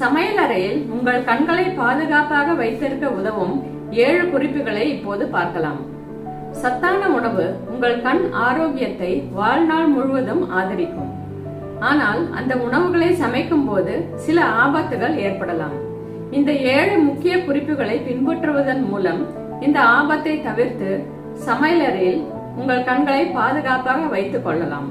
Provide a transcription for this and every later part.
சமையலறையில் உங்கள் கண்களை பாதுகாப்பாக வைத்திருக்க உதவும் ஏழு குறிப்புகளை இப்போது பார்க்கலாம். சத்தான உணவு உங்கள் கண் ஆரோக்கியத்தை வாழ்நாள் முழுவதும் ஆதரிக்கும். ஆனால் அந்த உணவுகளை சமைக்கும் போது சில ஆபத்துகள் ஏற்படலாம். இந்த ஏழு முக்கிய குறிப்புகளை பின்பற்றுவதன் மூலம் இந்த ஆபத்தை தவிர்த்து சமையலறையில் உங்கள் கண்களை பாதுகாப்பாக வைத்துக் கொள்ளலாம்.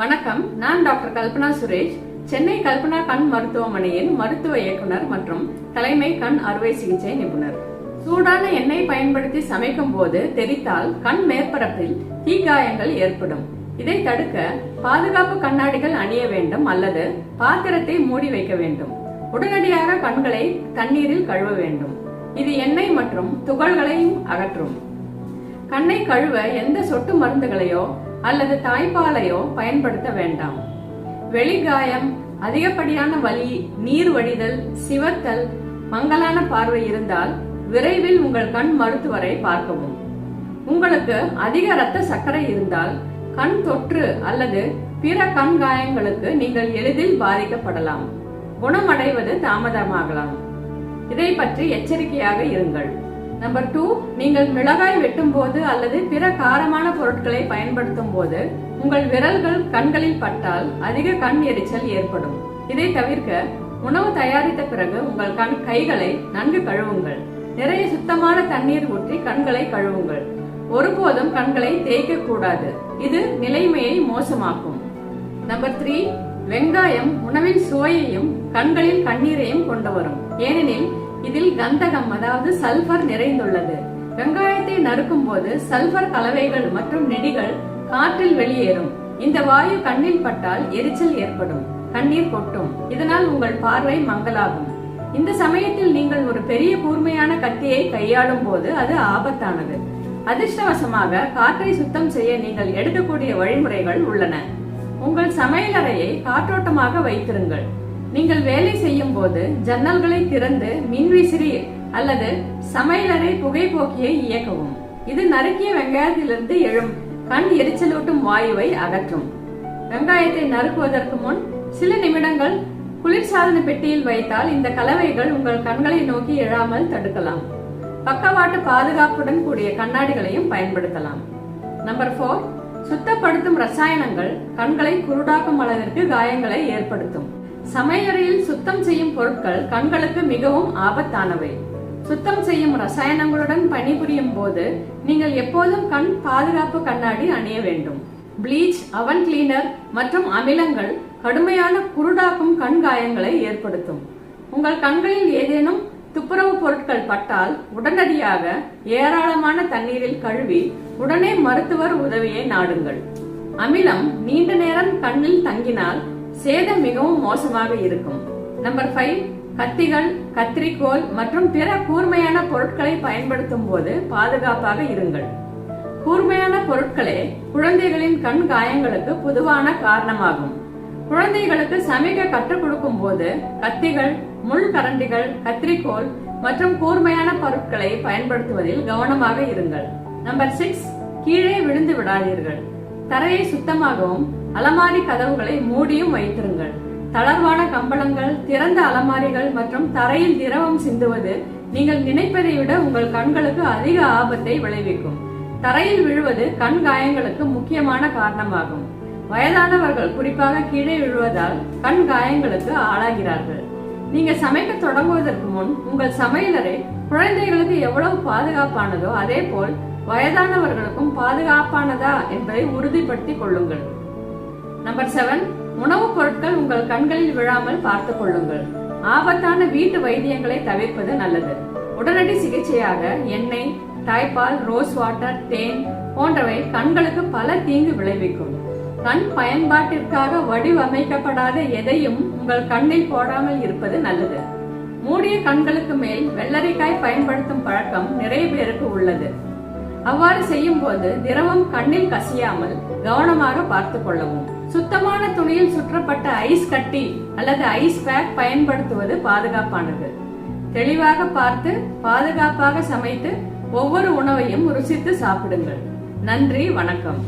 வணக்கம் நான் டாக்டர் கல்பனா சுரேஷ் சென்னை கல்பனா கண் மருத்துவமனையின் மருத்துவ இயக்குனர் மற்றும் தலைமை கண் அறுவை சிகிச்சை நிபுணர். சூடான எண்ணெய் பயன்படுத்தி சமைக்கும் போது தெரித்தால் கண் மேற்பரப்பில் தீக்காயங்கள் ஏற்படும். இதை தடுக்க பாதுகாப்பு கண்ணாடிகள் அணிய வேண்டும் அல்லது பாத்திரத்தை மூடி வைக்க வேண்டும். உடனடியாக கண்களை தண்ணீரில் கழுவ வேண்டும். இது எண்ணெய் மற்றும் துகள்களையும் அகற்றும். கண்ணை கழுவ எந்த சொட்டு மருந்துகளையோ அல்லது தாய்ப்பாலையோ பயன்படுத்த வேண்டாம். வெளிகாயம் அதிகப்படியான வலி நீர் வடிதல் சிவத்தல் மங்கலான பார்வை இருந்தால் விரைவில் உங்கள் கண் மருத்துவரை பார்க்கவும். உங்களுக்கு அதிக இரத்த சர்க்கரை இருந்தால் கண் தொற்று அல்லது பிற கண் காயங்களுக்கு நீங்கள் எளிதில் பாதிக்கப்படலாம். குணமடைவது தாமதமாகலாம். இதை பற்றி எச்சரிக்கையாக இருங்கள். நம்பர் டூ நீங்கள் மிளகாய் வெட்டும் போது அல்லது பிற காரமான பொருட்களை பயன்படுத்தும் போது உங்கள் விரல்கள் கண்களில் பட்டால் அதிக கண் எரிச்சல் ஏற்படும். இதை தவிர்க்க உணவு தயாரித்த பிறகு உங்கள் கண் கைகளை நன்கு கழுவுங்கள். நிறைய சுத்தமான தண்ணீர் ஊற்றி கண்களை கழுவுங்கள். ஒருபோதும் கண்களை தேய்க்க கூடாது இது நிலைமையை மோசமாக்கும். நம்பர் த்ரீ வெங்காயம் உணவின் சுவையையும் கண்களில் கண்ணீரையும் கொண்டு வரும். ஏனெனில் இதில் கந்தகம் அதாவது சல்பர் நிறைந்துள்ளது. வெங்காயத்தை நறுக்கும் போது சல்பர் கலவைகள் மற்றும் நெடிகள் காற்றில் வெளியேறும். இந்த வாயு கண்ணில் பட்டால் எரிச்சல் ஏற்படும். கண்ணீர் கொட்டும். இதனால் உங்கள் பார்வை மங்கலாகும். இந்த சமயத்தில் நீங்கள் ஒரு பெரிய கூர்மையான கத்தியை கையாளும் போது அது ஆபத்தானது. அதிர்ஷ்டவசமாக காற்றை சுத்தம் செய்ய நீங்கள் எடுக்கக்கூடிய வழிமுறைகள் உள்ளன. உங்கள் சமையலறையை காற்றோட்டமாக வைத்திருங்கள். நீங்கள் வேலை செய்யும் போது ஜன்னல்களை திறந்து மின்விசிறி அல்லது சமையலறை புகைப்போக்கியை இயக்கவும். இது நறுக்கிய வெங்காயத்திலிருந்து எழும் கண் எரிச்சலூட்டும் வாயுவை அகற்றும். வெங்காயத்தை நறுக்குவதற்கு முன் சில நிமிடங்கள் குளிர்சாதன பெட்டியில் வைத்தால் இந்த கலவைகள் உங்கள் கண்களை நோக்கி எழாமல் தடுக்கலாம். பக்கவாட்டு பாதுகாப்புடன் கூடிய கண்ணாடிகளையும் பயன்படுத்தலாம். நம்பர் போர் சுத்தப்படுத்தும் ரசாயனங்கள் கண்களை குருடாக்கும் அளவிற்கு காயங்களை ஏற்படுத்தும். சமையலறையில் சுத்தம் செய்யும் பொருட்கள் கண்களுக்கு மிகவும் ஆபத்தானவை. சுத்தம் செய்யும் ரசாயனங்களுடன் பணிபுரியும் போது நீங்கள் எப்போதும் கண் பாதுகாப்பு கண்ணாடி அணிய வேண்டும். ப்ளீச் அவன் கிளீனர் மற்றும் அமிலங்கள் கடுமையான குருடாக்கும் கண் காயங்களை ஏற்படுத்தும். உங்கள் கண்களில் ஏதேனும் துப்புரவு பொருட்கள் பட்டால் உடனடியாக ஏராளமான தண்ணீரில் கழுவி உடனே மருத்துவர் உதவியை நாடுங்கள். அமிலம் நீண்ட நேரம் கண்ணில் தங்கினால் சேதம் மிகவும் மோசமாக இருக்கும். நம்பர் ஃபைவ் கத்திகள் கத்திரிக்கோல் மற்றும் பிற கூர்மையான பொருட்களை பயன்படுத்தும் போது பாதுகாப்பாக இருங்கள். கூர்மையான பொருட்களே குழந்தைகளின் கண் காயங்களுக்கு பொதுவான காரணமாகும். குழந்தைகளுக்கு சமைக்க கற்றுக் கொடுக்கும் போது கத்திகள் முள் கரண்டிகள் கத்திரிக்கோல் மற்றும் கூர்மையான பொருட்களை பயன்படுத்துவதில் கவனமாக இருங்கள். நம்பர் சிக்ஸ் கீழே விழுந்து விடாதீர்கள். தரையை சுத்தமாகவும் அலமாரி கதவுகளை மூடியும் வைத்திருங்கள். தளர்வான கம்பளங்கள் திறந்த அலமாரிகள் மற்றும் தரையில் திரவம் சிந்துவது நீங்கள் நினைப்பதை விட உங்கள் கண்களுக்கு அதிக ஆபத்தை விளைவிக்கும். தரையில் விழுவது கண் காயங்களுக்கு முக்கியமான காரணமாகும். வயதானவர்கள் குறிப்பாக கீழே விழுவதால் கண் காயங்களுக்கு ஆளாகிறார்கள். நீங்க சமைக்க தொடங்குவதற்கு முன் உங்கள் சமையலறை குழந்தைகளுக்கு எவ்வளவு பாதுகாப்பானதோ அதே போல் வயதானவர்களுக்கும் பாதுகாப்பானதா என்பதை உறுதிப்படுத்திக் கொள்ளுங்கள். நம்பர் செவன் உணவுப் பொருட்கள் உங்கள் கண்களில் விழாமல் பார்த்துக் கொள்ளுங்கள். ஆபத்தான வீட்டு வைத்தியங்களை தவிர்ப்பது நல்லது. உடனடி சிகிச்சையாக எண்ணெய் தாய்ப்பால் ரோஸ் வாட்டர் தேன் போன்றவை கண்களுக்கு பல தீங்கு விளைவிக்கும். கண் பயன்பாட்டிற்காக வடிவமைக்கப்படாத எதையும் உங்கள் கண்ணில் போடாமல் இருப்பது நல்லது. மூடிய கண்களுக்கு மேல் வெள்ளரிக்காய் பயன்படுத்தும் பழக்கம் நிறைய பேருக்கு உள்ளது. அவ்வாறு செய்யும் போது திரவம் கண்ணில் கசியாமல் கவனமாக பார்த்துக் கொள்ளவும். சுத்தமான துணியில் சுற்றப்பட்ட ஐஸ் கட்டி அல்லது ஐஸ் பேக் பயன்படுத்துவது பாதுகாப்பானது. தெளிவாக பார்த்து பாதுகாப்பாக சமைத்து ஒவ்வொரு உணவையும் ருசித்து சாப்பிடுங்கள். நன்றி வணக்கம்.